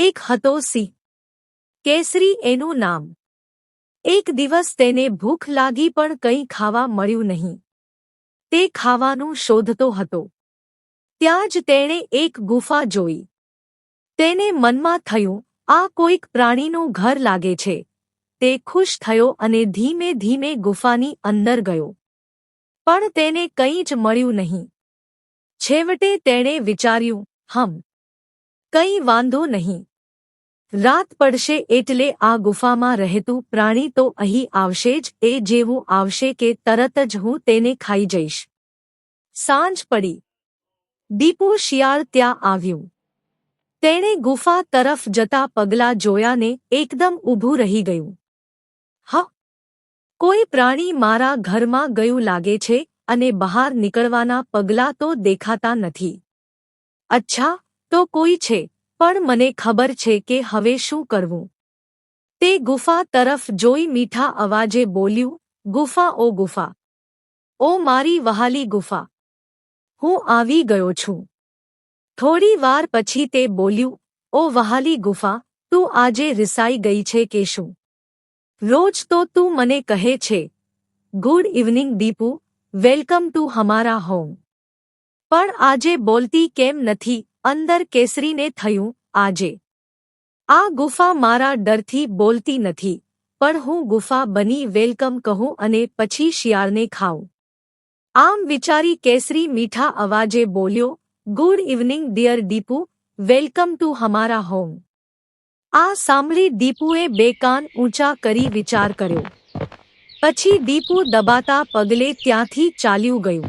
એક હતો સિંહ. કેસરી એનું નામ. એક દિવસ તેને ભૂખ લાગી પણ કંઈ ખાવા મળ્યું નહીં. તે ખાવાનું શોધતો હતો. ત્યાં જ તેણે એક ગુફા જોઈ. તેને મનમાં થયું, આ કોઈક પ્રાણીનું ઘર લાગે છે. તે ખુશ થયો અને ધીમે ધીમે ગુફાની અંદર ગયો. પણ તેને કંઈ જ મળ્યું નહીં. છેવટે તેણે વિચાર્યું, હમ, કંઈ વાંધો નહીં. રાત પડશે એટલે આ ગુફામાં રહેતું પ્રાણી તો અહીં આવશે જ, એ જેવું આવશે કે તરત જ હું તેને ખાઈ જઈશ. સાંજ પડી. દીપુ શિયાળ ત્યાં આવ્યું. તેણે ગુફા તરફ જતા પગલાં જોયાને એકદમ ઊભું રહી ગયું. હ, કોઈ પ્રાણી મારા ઘરમાં ગયું લાગે છે અને બહાર નીકળવાના પગલાં તો દેખાતા નથી. અચ્છા, તો કોઈ છે? પણ મને ખબર છે કે હવે શું કરવું. તે ગુફા તરફ જોઈ મીઠા અવાજે બોલ્યું, ગુફા, ઓ ગુફા. ઓ મારી વહાલી ગુફા. હું આવી ગયો છું. થોડી વાર પછી તે બોલ્યું, ઓ વહાલી ગુફા, તું આજે રિસાઈ ગઈ છે કે શું? રોજ તો તું મને કહે છે, good evening Deepu, welcome to હમારા home. પણ આજે બોલતી કેમ નથી અંદર કેસરીને થયું, આજે. આ ગુફા મારા ડરથી બોલતી નથી, પણ હું ગુફા બની વેલકમ કહું અને પછી શિયાળને ખાઉં. આમ વિચારી કેસરી મીઠા અવાજે બોલ્યો, good evening, dear Deepu, welcome to હમારા home. આ સાંભળી દીપુએ બે કાન ઊંચા કરી વિચાર કર્યો. પછી દીપુ દબાતા પગલે ત્યાંથી ચાલ્યું ગયું.